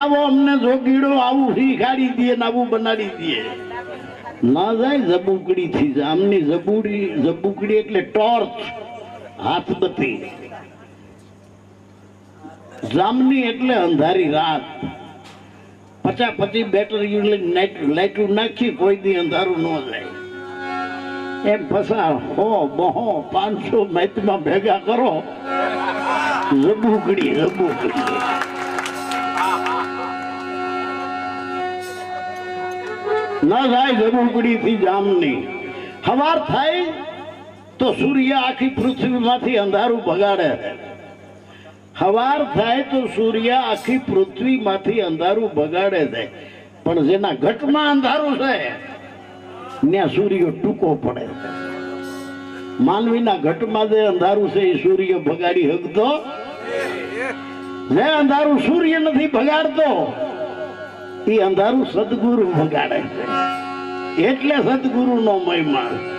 આવો અમને જોગીડો આવું શીખાડી દે ને આવું દે. ના જાય જબુકડી થી આમની જબુડી જબુકડી એટલે ટોર્ચ હાથબત્તી જામની એટલે અંધારી રાત. પચા પચી બેટરી લાઈટું નાખી કોઈ દી અંધારું ન જાય. એમ પસાર હો, બહો, પાંચસો મેચમાં ભેગા કરો. જબુકડી જબુકડી ન જાય જબુકડી થી જામની. હવાર થાય તો સૂર્ય આખી પૃથ્વીમાંથી અંધારું ભગાડે. હવાર થાય તો સૂર્ય આખી પૃથ્વીમાંથી અંધારું બગાડે છે. પણ જેના ઘટમાં અંધારું છે ત્યાં સૂર્ય ટૂંકો પડે છે. માનવીના ઘટમાં જે અંધારું છે એ સૂર્ય ભગાડી શકતો જે અંધારું સૂર્ય નથી બગાડતો એ અંધારું સદગુરુ બગાડે છે. એટલે સદગુરુ નો મહિમા